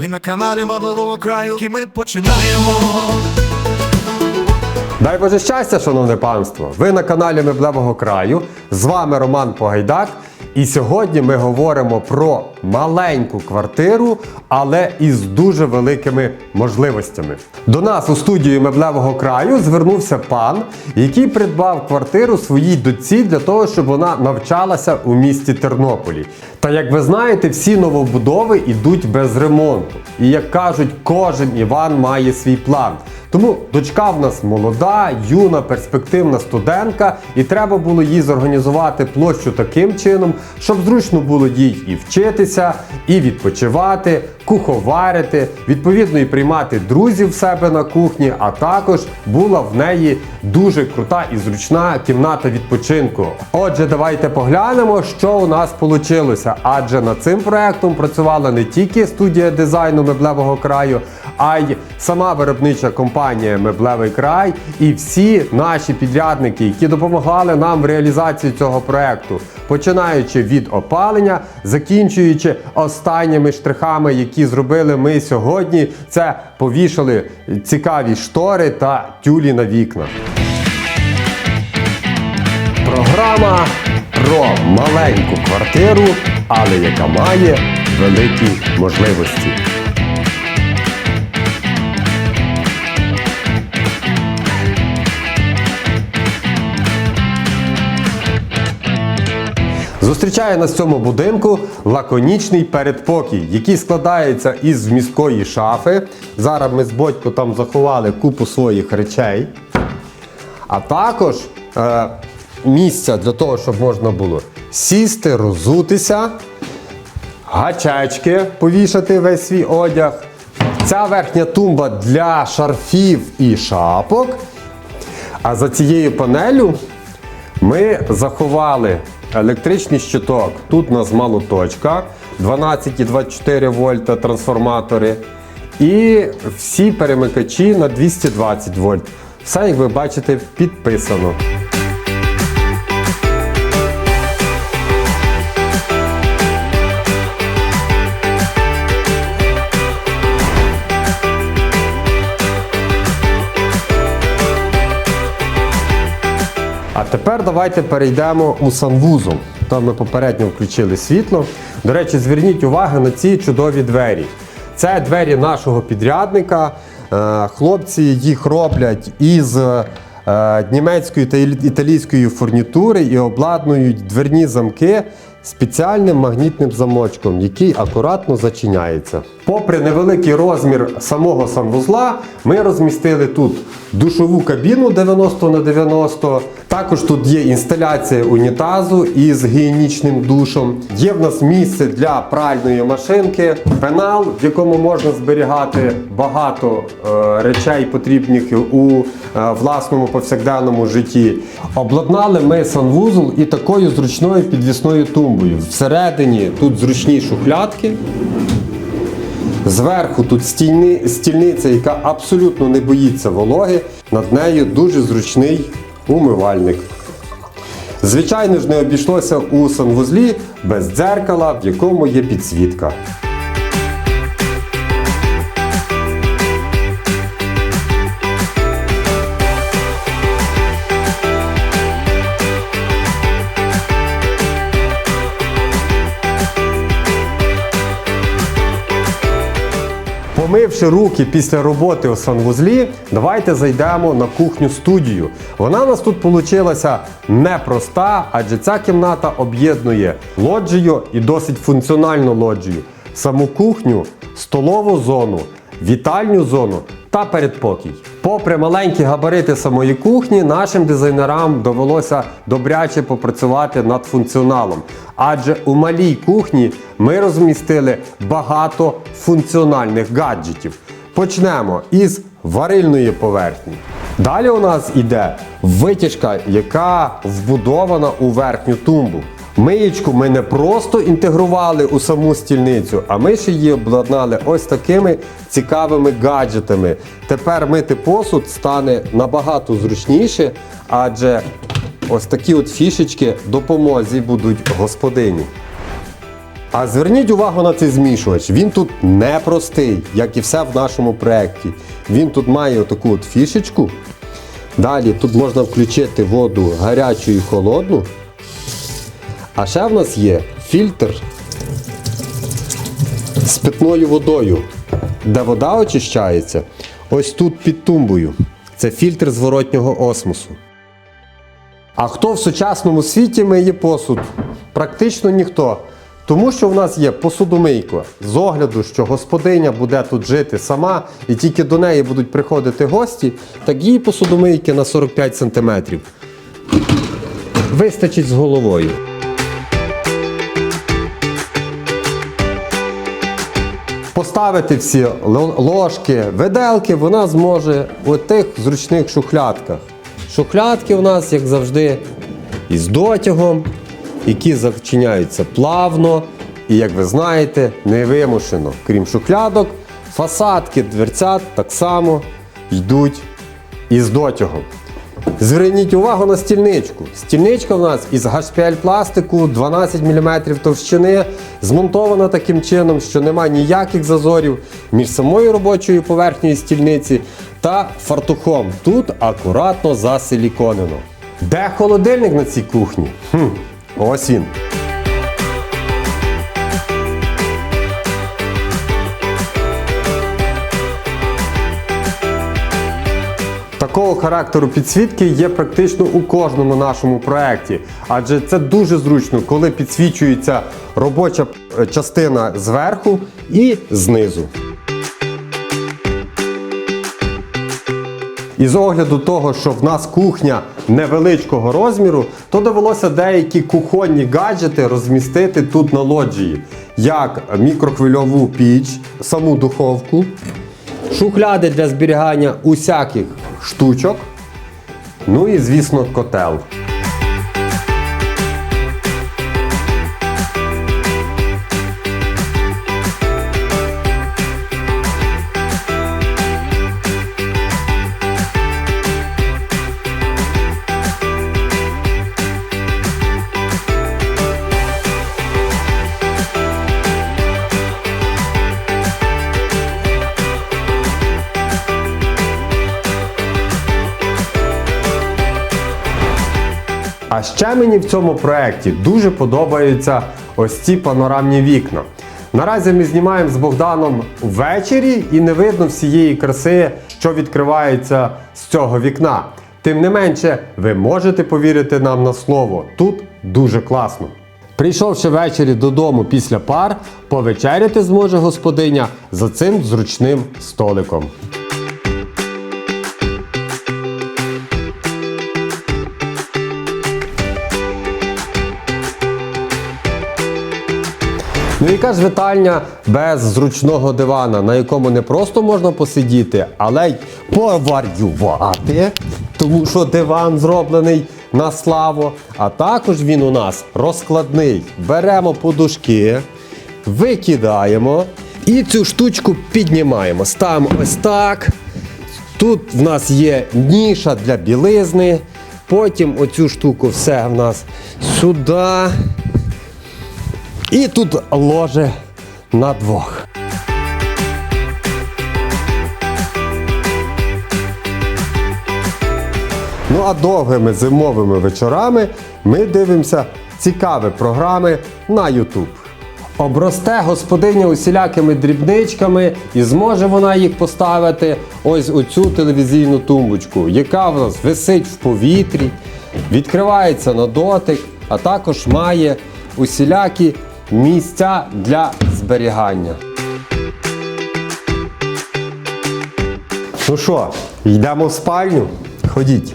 Ви на каналі Малого краю, і ми починаємо. Дай Боже щастя, шановне панство! Ви на каналі Меблевого краю. З вами Роман Погайдак. І сьогодні ми говоримо про маленьку квартиру, але із дуже великими можливостями. До нас у студію Меблевого краю звернувся пан, який придбав квартиру своїй дочці для того, щоб вона навчалася у місті Тернополі. Та як ви знаєте, всі новобудови йдуть без ремонту. І як кажуть, кожен Іван має свій план. Тому дочка в нас молода, юна, перспективна студентка, і треба було їй зорганізувати площу таким чином, щоб зручно було їй і вчитися, і відпочивати, куховарити, відповідно і приймати друзів в себе на кухні, а також була в неї дуже крута і зручна кімната відпочинку. Отже, давайте поглянемо, що у нас вийшло. Адже над цим проектом працювала не тільки студія дизайну меблевого краю, а й сама виробнича компанія Меблевий край і всі наші підрядники, які допомагали нам в реалізації цього проекту, починаючи від опалення, закінчуючи останніми штрихами, які зробили ми сьогодні. Це повішали цікаві штори та тюлі на вікна. Програма про маленьку квартиру, але яка має великі можливості. Зустрічає нас в цьому будинку лаконічний передпокій, який складається із міської шафи. Зараз ми з Бодько там заховали купу своїх речей. А також е, місця для того, щоб можна було сісти, розутися, гачечки повішати весь свій одяг. Ця верхня тумба для шарфів і шапок. А за цією панелю ми заховали електричний щиток. Тут у нас молоточка 12 і 24 вольта трансформатори. І всі перемикачі на 220 вольт. Все, як ви бачите, підписано. Тепер давайте перейдемо у санвузол. Там ми попередньо включили світло. До речі, зверніть увагу на ці чудові двері. Це двері нашого підрядника. Е, Хлопці їх роблять із е, німецької та італійської фурнітури і обладнують дверні замки спеціальним магнітним замочком, який акуратно зачиняється. Попри невеликий розмір самого санвузла, ми розмістили тут душову кабіну 90 на 90. Також тут є інсталяція унітазу із гігієнічним душом. Є в нас місце для пральної машинки, пенал, в якому можна зберігати багато е, речей, потрібних у власному повсякденному житті. Обладнали ми санвузол і такою зручною підвісною тумбою. Всередині тут зручні шухлядки. Зверху тут стільни, стільниця, яка абсолютно не боїться вологи. Над нею дуже зручний умивальник. Звичайно ж, не обійшлося у санвузлі без дзеркала, в якому є підсвітка. Помивши руки після роботи у санвузлі, давайте зайдемо на кухню студію. Вона у нас тут вийшла непроста, адже ця кімната об'єднує лоджію і досить функціональну лоджію, саму кухню, столову зону, вітальню зону та передпокій. Попри маленькі габарити самої кухні, нашим дизайнерам довелося добряче попрацювати над функціоналом. Адже у малій кухні ми розмістили багато функціональних гаджетів. Почнемо із варильної поверхні. Далі у нас іде витяжка, яка вбудована у верхню тумбу. Миєчку ми не просто інтегрували у саму стільницю, а ми ще її обладнали ось такими цікавими гаджетами. Тепер мити посуд стане набагато зручніше, адже ось такі от фішечки допомозі будуть господині. А зверніть увагу на цей змішувач. Він тут непростий, як і все в нашому проєкті. Він тут має таку от фішечку. Далі тут можна включити воду гарячу і холодну. А ще в нас є фільтр з питною водою, де вода очищається. Ось тут під тумбою. Це фільтр зворотнього осмосу. А хто в сучасному світі миє посуд? Практично ніхто. Тому що в нас є посудомийка з огляду, що господиня буде тут жити сама і тільки до неї будуть приходити гості, так їй посудомийки на 45 см. Вистачить з головою. Поставити всі ложки, виделки вона зможе у тих зручних шухлядках. Шухлядки у нас, як завжди, із дотягом, які зачиняються плавно і, як ви знаєте, невимушено. Крім шухлядок, фасадки дверцят так само йдуть із дотягом. Зверніть увагу на стільничку. Стільничка в нас із HPL пластику 12 мм товщини, змонтована таким чином, що нема ніяких зазорів між самою робочою поверхнею стільниці та фартухом. Тут акуратно засиліконено. Де холодильник на цій кухні? Хм, ось він. Такого характеру підсвітки є практично у кожному нашому проєкті, адже це дуже зручно, коли підсвічується робоча частина зверху і знизу. І з огляду того, що в нас кухня невеличкого розміру, то довелося деякі кухонні гаджети розмістити тут на лоджії, як мікрохвильову піч, саму духовку, шухляди для зберігання усяких штучок, ну і, звісно, котел. А ще мені в цьому проєкті дуже подобаються ось ці панорамні вікна. Наразі ми знімаємо з Богданом ввечері і не видно всієї краси, що відкривається з цього вікна. Тим не менше, ви можете повірити нам на слово. Тут дуже класно. Прийшовши ввечері додому після пар, повечеряти зможе господиня за цим зручним столиком. Ну яка ж вітальня без зручного дивана, на якому не просто можна посидіти, але й поварювати, тому що диван зроблений на славу. А також він у нас розкладний. Беремо подушки, викидаємо і цю штучку піднімаємо. Ставимо ось так. Тут в нас є ніша для білизни. Потім оцю штуку все в нас сюди. І тут ложе на двох. Ну а довгими зимовими вечорами ми дивимося цікаві програми на YouTube. Обросте господиня усілякими дрібничками і зможе вона їх поставити ось у цю телевізійну тумбочку, яка в нас висить в повітрі, відкривається на дотик, а також має усілякі місця для зберігання. Ну що, йдемо в спальню? Ходіть.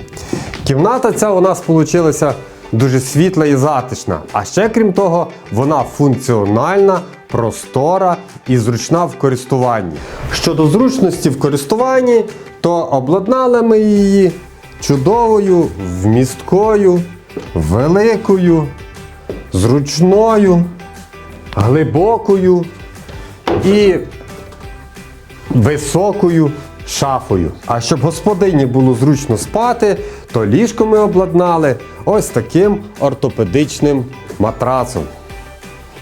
Кімната ця у нас вийшла дуже світла і затишна. А ще крім того, вона функціональна, простора і зручна в користуванні. Щодо зручності в користуванні, то обладнали ми її чудовою, вмісткою, великою, зручною, глибокою і високою шафою. А щоб господині було зручно спати, то ліжко ми обладнали ось таким ортопедичним матрацом.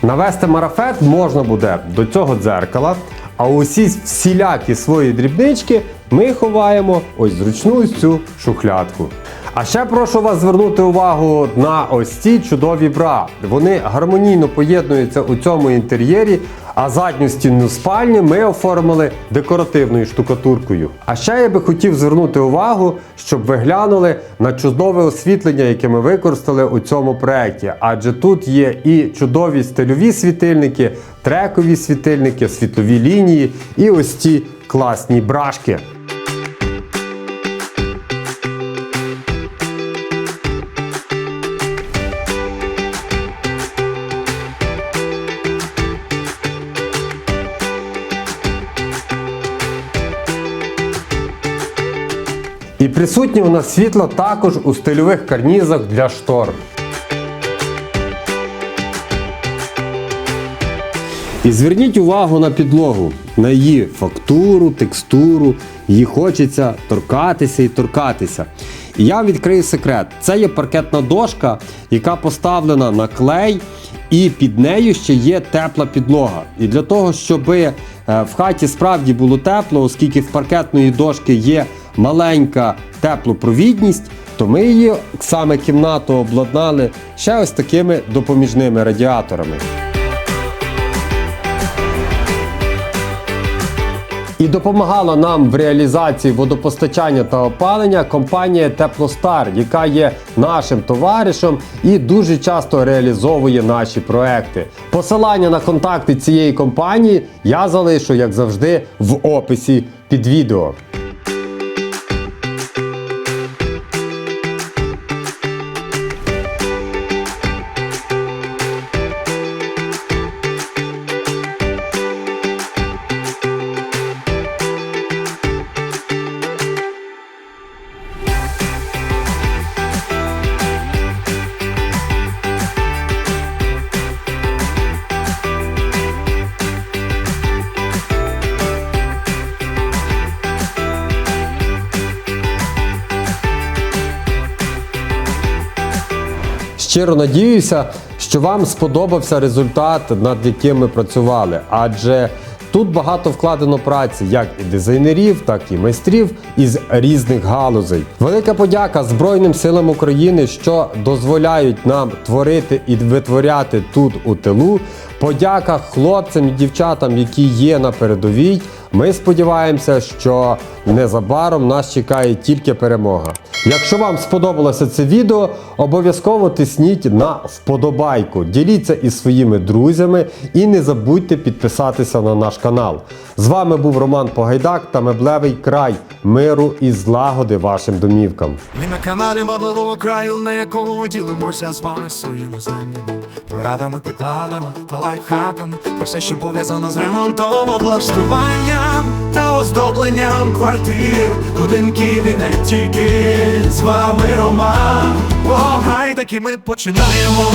Навести марафет можна буде до цього дзеркала, а усі всілякі свої дрібнички ми ховаємо ось зручну цю шухлядку. А ще прошу вас звернути увагу на ось ці чудові бра. Вони гармонійно поєднуються у цьому інтер'єрі, а задню стінну спальні ми оформили декоративною штукатуркою. А ще я би хотів звернути увагу, щоб ви глянули на чудове освітлення, яке ми використали у цьому проєкті. Адже тут є і чудові стильові світильники, трекові світильники, світлові лінії і ось ці класні брашки. Присутнє у нас світло також у стильових карнізах для штор. І зверніть увагу на підлогу, на її фактуру, текстуру. Її хочеться торкатися і торкатися. І я відкрию секрет. Це є паркетна дошка, яка поставлена на клей, і під нею ще є тепла підлога. І для того, щоб е, в хаті справді було тепло, оскільки в паркетної дошки є маленька теплопровідність, то ми її саме кімнату обладнали ще ось такими допоміжними радіаторами. І допомагала нам в реалізації водопостачання та опалення компанія Теплостар, яка є нашим товаришем і дуже часто реалізовує наші проекти. Посилання на контакти цієї компанії я залишу, як завжди, в описі під відео. Щиро надіюся, що вам сподобався результат, над яким ми працювали, адже тут багато вкладено праці, як і дизайнерів, так і майстрів із різних галузей. Велика подяка Збройним силам України, що дозволяють нам творити і витворяти тут у тилу. Подяка хлопцям і дівчатам, які є на передовій. Ми сподіваємося, що незабаром нас чекає тільки перемога. Якщо вам сподобалося це відео, обов'язково тисніть на вподобайку, діліться із своїми друзями і не забудьте підписатися на наш канал. З вами був Роман Погайдак та Меблевий край миру і злагоди вашим домівкам. Ми на каналі Модливого краю, на якому ділимося з вами своїми знаннями, порадами, питаннями та лайфхаками, про все, що пов'язано з ремонтом, облаштуванням та оздобленням квартир, будинків і не тільки з вами Роман. Погай таки ми починаємо.